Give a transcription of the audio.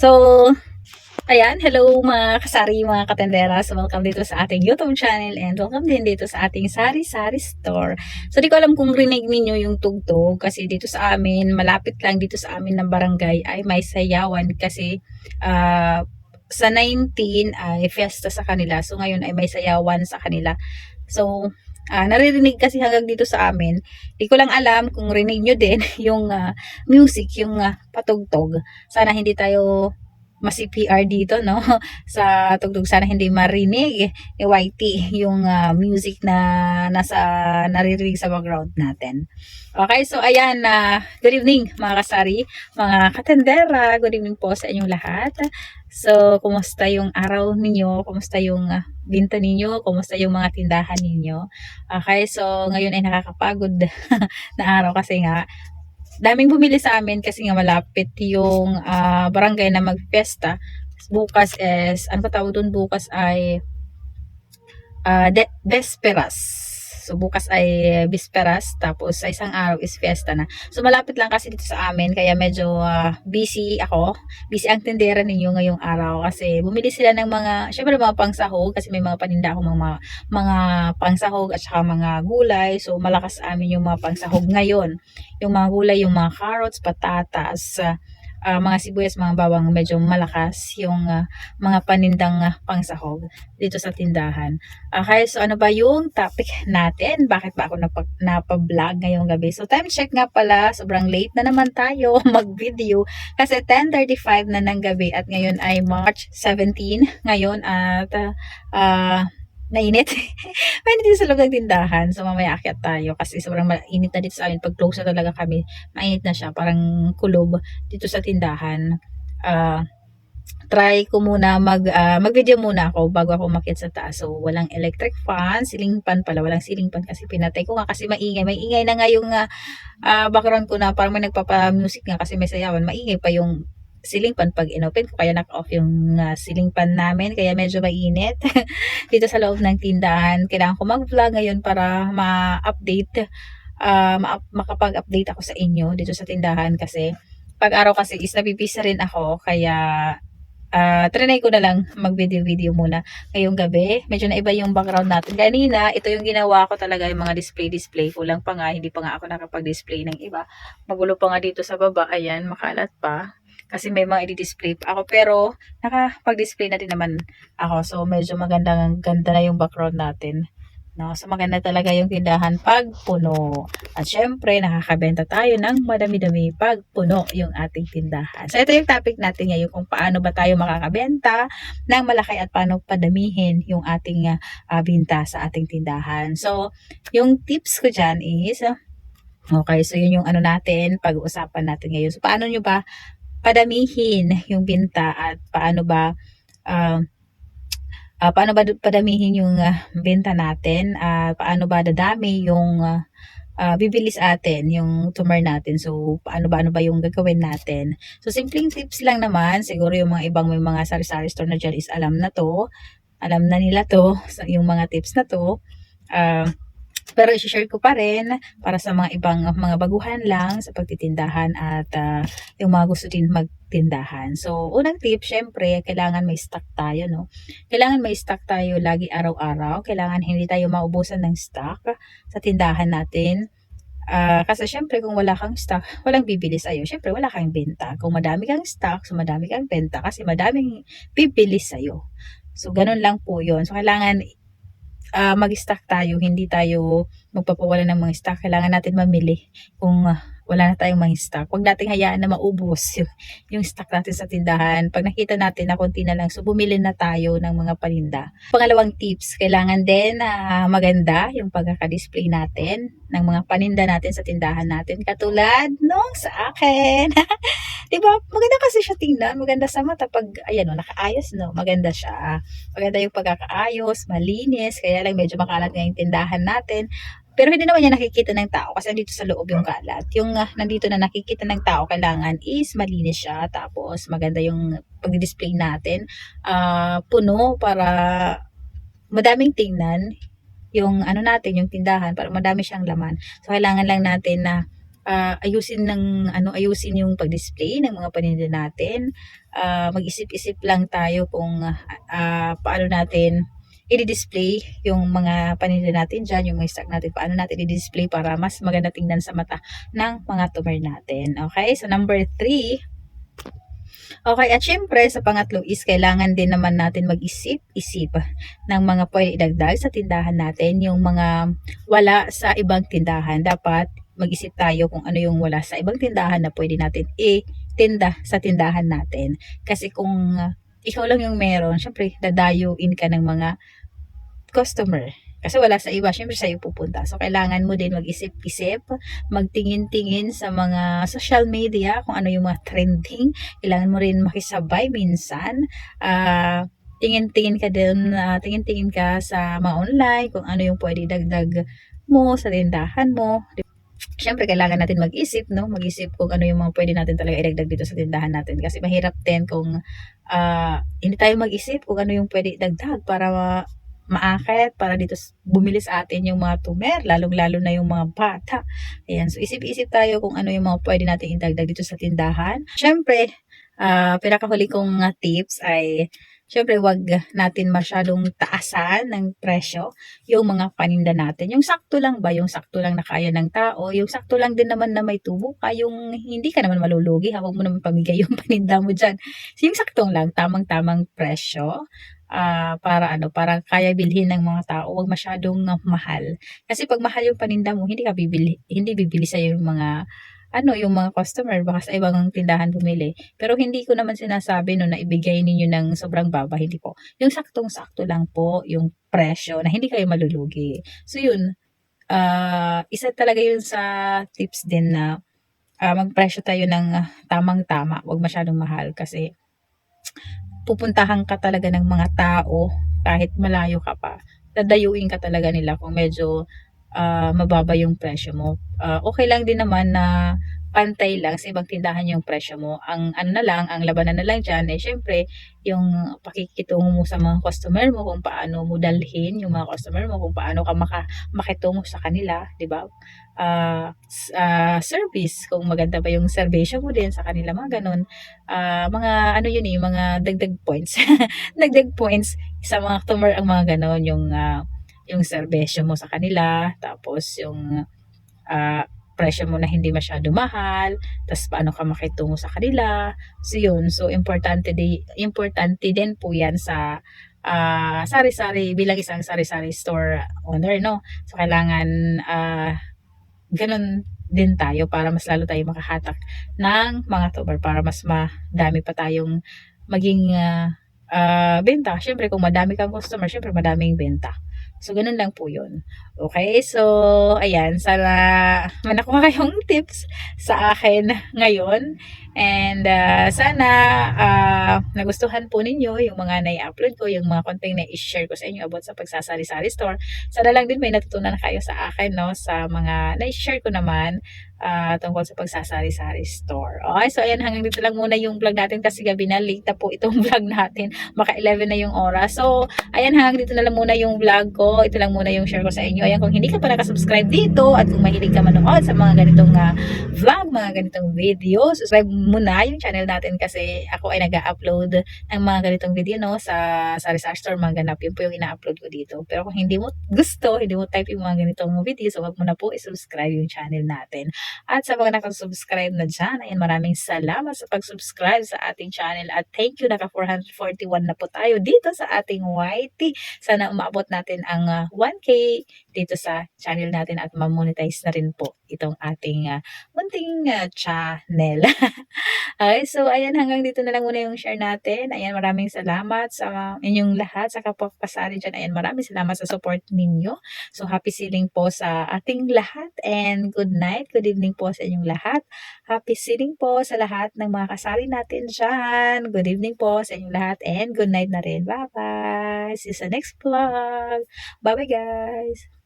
So, ayan, hello mga kasari, mga katenderas. Welcome dito sa ating YouTube channel and welcome din dito sa ating Sari Sari Store. So, di ko alam kung rinig ninyo yung tugtog kasi dito sa amin, malapit lang dito sa amin ng barangay ay may sayawan kasi ah, sa 19 ay fiesta sa kanila. So, ngayon ay may sayawan sa kanila. So, ah, naririnig kasi hanggang dito sa amin. Di ko lang alam kung rinig nyo din yung ah, music, yung ah, patugtog. Sana hindi tayo masi-PR dito, no? Sa tugtog sana hindi marinig ni YT yung ah, music na nasa naririnig sa background natin. Okay, so ayan, na good evening mga kasari, mga katendera, good evening po sa inyong lahat. So, kumusta yung araw ninyo? Kumusta yung ah, binta ninyo? Kumusta yung mga tindahan ninyo? Okay, so ngayon ay nakakapagod na araw kasi nga daming bumili sa amin kasi nga malapit yung ah, barangay na magfiesta. Bukas is, ano pa tawag doon? Bukas ay ah, de- Vesperas. So, bukas ay Bisperas, tapos sa isang araw is fiesta na. So, malapit lang kasi dito sa amin, kaya medyo ah, busy ako. Busy ang tindera ninyo ngayong araw kasi bumili sila ng mga, syempre mga pangsahog kasi may mga paninda ako mga, mga pangsahog at saka mga gulay. So, malakas amin yung mga pangsahog ngayon. Yung mga gulay, yung mga carrots, patatas, ah, ah, mga sibuyas, mga bawang medyo malakas yung ah, mga panindang ah, pangsahog dito sa tindahan. Okay, so ano ba yung topic natin? Bakit ba ako napag, napablog ngayong gabi? So time check nga pala, sobrang late na naman tayo mag-video kasi 10.35 na ng gabi at ngayon ay March 17 ngayon at ah, ah, nainit. mainit dito sa loob ng tindahan. So mamaya akyat tayo kasi sobrang mainit na dito sa amin. Pag close na talaga kami, mainit na siya. Parang kulob dito sa tindahan. Ah, try ko muna mag ah, mag-video muna ako bago ako umakyat sa taas. So walang electric fan, ceiling fan pala, walang ceiling fan kasi pinatay ko nga kasi maingay. May ingay na nga yung ah, background ko na parang may nagpapa-music nga kasi may sayawan. Maingay pa yung ceiling fan pag inopen ko kaya knock off yung ah, ceiling fan namin kaya medyo mainit dito sa loob ng tindahan. Kailangan ko mag-vlog ngayon para ma-update ah, ma- makapag-update ako sa inyo dito sa tindahan kasi pag araw kasi is nabibisa rin ako kaya ah trinay ko na lang mag-video-video muna ngayong gabi. Medyo na iba yung background natin. Kanina, ito yung ginawa ko talaga yung mga display-display. Kulang pa nga, hindi pa nga ako nakapag-display ng iba. Magulo pa nga dito sa baba. Ayan, makalat pa. Kasi may mga i-display pa ako. Pero, nakapag-display na din naman ako. So, medyo maganda, ganda na yung background natin. No, so maganda talaga yung tindahan pag puno. At syempre, nakakabenta tayo ng madami-dami pag puno yung ating tindahan. So ito yung topic natin ngayon kung paano ba tayo makakabenta ng malaki at paano padamihin yung ating ah, binta sa ating tindahan. So, yung tips ko dyan is, okay, so yun yung ano natin, pag-uusapan natin ngayon. So, paano nyo ba padamihin yung binta at paano ba ah, ah, paano ba padamihin yung ah, benta natin? Ah, paano ba dadami yung ah, ah, bibili sa atin, yung tumor natin? So, paano ba, ano ba yung gagawin natin? So, simpleng tips lang naman. Siguro yung mga ibang may mga sari-sari store na dyan is alam na to. Alam na nila to, sa- yung mga tips na to. Ah, pero i-share ko pa rin para sa mga ibang mga baguhan lang sa pagtitindahan at ah, yung mga gusto din magtindahan. So, unang tip, syempre, kailangan may stock tayo, no? Kailangan may stock tayo lagi araw-araw. Kailangan hindi tayo maubusan ng stock sa tindahan natin. Ah, kasi syempre, kung wala kang stock, walang bibili sa'yo. Syempre, wala kang benta. Kung madami kang stock, so madami kang benta kasi madaming bibili sa'yo. So, ganun lang po yun. So, kailangan ah, mag-stock tayo, hindi tayo magpapawala ng mga stock. Kailangan natin mamili kung ah, wala na tayong mga stock. Huwag nating hayaan na maubos yung, stock natin sa tindahan. Pag nakita natin na konti na lang, so bumili na tayo ng mga paninda. Pangalawang tips, kailangan din na maganda yung pagkaka-display natin ng mga paninda natin sa tindahan natin. Katulad nung sa akin. 'Di ba? Maganda kasi siya tingnan, maganda sa mata pag ayan no, nakaayos no, maganda siya. Maganda yung pagkakaayos, malinis, kaya lang medyo makalat nga yung tindahan natin. Pero hindi naman yan nakikita ng tao kasi nandito sa loob yung kalat. Yung ah, nandito na nakikita ng tao kailangan is malinis siya tapos maganda yung pag-display natin. Ah, puno para madaming tingnan yung ano natin, yung tindahan para madami siyang laman. So kailangan lang natin na ah, ayusin ng ano ayusin yung pag-display ng mga paninda natin. Ah, mag-isip-isip lang tayo kung ah, paano natin i-display yung mga paninda natin dyan, yung mga stock natin, paano natin i-display para mas maganda tingnan sa mata ng mga tumer natin. Okay, so number 3, Okay, at syempre sa pangatlo is kailangan din naman natin mag-isip-isip ng mga pwede idagdag sa tindahan natin, yung mga wala sa ibang tindahan. Dapat mag-isip tayo kung ano yung wala sa ibang tindahan na pwede natin i-tinda sa tindahan natin. Kasi kung ikaw lang yung meron, syempre dadayuin ka ng mga customer. Kasi wala sa iba, syempre sa'yo pupunta. So, kailangan mo din mag-isip-isip, magtingin-tingin sa mga social media, kung ano yung mga trending. Kailangan mo rin makisabay minsan. Uh, tingin-tingin ka din, uh, tingin-tingin ka sa mga online, kung ano yung pwede dagdag mo sa tindahan mo. Siyempre, kailangan natin mag-isip, no? Mag-isip kung ano yung mga pwede natin talaga idagdag dito sa tindahan natin. Kasi mahirap din kung uh, hindi tayo mag-isip kung ano yung pwede idagdag para maakit para dito bumili sa atin yung mga tumer, lalong-lalo na yung mga bata. Ayan, so isip-isip tayo kung ano yung mga pwede natin idagdag dito sa tindahan. Siyempre, uh, pinakahuli kong tips ay Siyempre, wag natin masyadong taasan ng presyo yung mga paninda natin. Yung sakto lang ba? Yung sakto lang na kaya ng tao. Yung sakto lang din naman na may tubo ka. Yung hindi ka naman malulugi. Hawag mo naman pamigay yung paninda mo dyan. So, yung saktong lang, tamang-tamang presyo uh, para ano, para kaya bilhin ng mga tao, wag masyadong mahal. Kasi pag mahal yung paninda mo, hindi ka bibili, hindi bibili sa yung mga ano, yung mga customer, baka sa ibang tindahan bumili. Pero hindi ko naman sinasabi no na ibigay ninyo ng sobrang baba, hindi po. Yung saktong-sakto lang po yung presyo na hindi kayo malulugi. So yun, uh, isa talaga yun sa tips din na uh, magpresyo tayo ng tamang-tama, wag masyadong mahal kasi pupuntahan ka talaga ng mga tao kahit malayo ka pa. Dadayuin ka talaga nila kung medyo uh, mababa yung presyo mo. Uh, okay lang din naman na pantay lang sa ibang tindahan yung presyo mo. Ang ano na lang, ang labanan na lang dyan, eh syempre, yung pakikitungo mo sa mga customer mo, kung paano mo dalhin yung mga customer mo, kung paano ka maka, makitungo sa kanila, di ba? Uh, uh, service, kung maganda ba yung servisyo mo din sa kanila, mga ganun. Uh, mga ano yun eh, mga dagdag points. dagdag points sa mga customer ang mga ganun, yung uh, yung serbesyo mo sa kanila, tapos yung uh, presyo mo na hindi masyado mahal, tapos paano ka makitungo sa kanila. So yun, so importante di importante din po 'yan sa uh, sari-sari bilang isang sari-sari store owner, no? So kailangan uh, ganun din tayo para mas lalo tayo makahatak ng mga tuber para mas madami pa tayong maging uh, uh, benta. Siyempre, kung madami kang customer, siyempre madaming benta. So, ganun lang po yun. Okay, so, ayan, sana manakuha kayong tips sa akin ngayon. And uh, sana uh, nagustuhan po ninyo yung mga na-upload ko, yung mga content na i-share ko sa inyo about sa pagsasari-sari store. Sana lang din may natutunan kayo sa akin, no, sa mga na-share ko naman uh, tungkol sa pagsasari-sari store. Okay, so ayan, hanggang dito lang muna yung vlog natin kasi gabi na late na po itong vlog natin. Maka 11 na yung oras. So, ayan, hanggang dito na lang muna yung vlog ko. Ito lang muna yung share ko sa inyo. Ayan, kung hindi ka pa nakasubscribe dito at kung mahilig ka manood sa mga ganitong uh, vlog, mga ganitong video, subscribe muna yung channel natin kasi ako ay nag-upload ng mga ganitong video no sa sari-sari store mga ganap. Yun po yung ina-upload ko dito. Pero kung hindi mo gusto, hindi mo type yung mga ganitong video, so wag mo na po i-subscribe yung channel natin. At sa mga nakasubscribe na dyan, ayan, maraming salamat sa pag-subscribe sa ating channel. At thank you, naka 441 na po tayo dito sa ating YT. Sana umabot natin ang uh, ah, 1K dito sa channel natin at ma-monetize na rin po itong ating uh, munting uh, channel. okay, so ayan, hanggang dito na lang muna yung share natin. Ayan, maraming salamat sa inyong lahat, sa kapapasari dyan. Ayan, maraming salamat sa support ninyo. So, happy sealing po sa ating lahat and good night, good evening po sa inyong lahat. Happy sealing po sa lahat ng mga kasali natin dyan. Good evening po sa inyong lahat and good night na rin. Bye-bye! See you sa next vlog! Bye-bye guys!